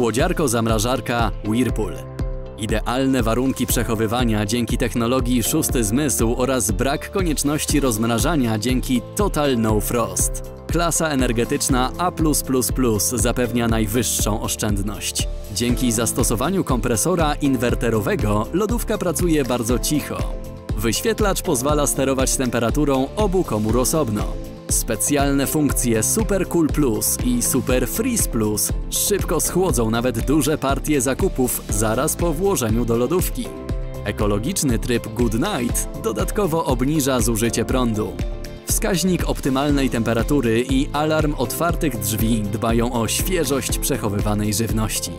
Chłodziarko-zamrażarka Whirlpool. Idealne warunki przechowywania dzięki technologii szósty zmysł oraz brak konieczności rozmrażania dzięki Total No Frost. Klasa energetyczna A+++ zapewnia najwyższą oszczędność. Dzięki zastosowaniu kompresora inwerterowego lodówka pracuje bardzo cicho. Wyświetlacz pozwala sterować temperaturą obu komór osobno. Specjalne funkcje Super Cool Plus i Super Freeze Plus szybko schłodzą nawet duże partie zakupów zaraz po włożeniu do lodówki. Ekologiczny tryb Good Night dodatkowo obniża zużycie prądu. Wskaźnik optymalnej temperatury i alarm otwartych drzwi dbają o świeżość przechowywanej żywności.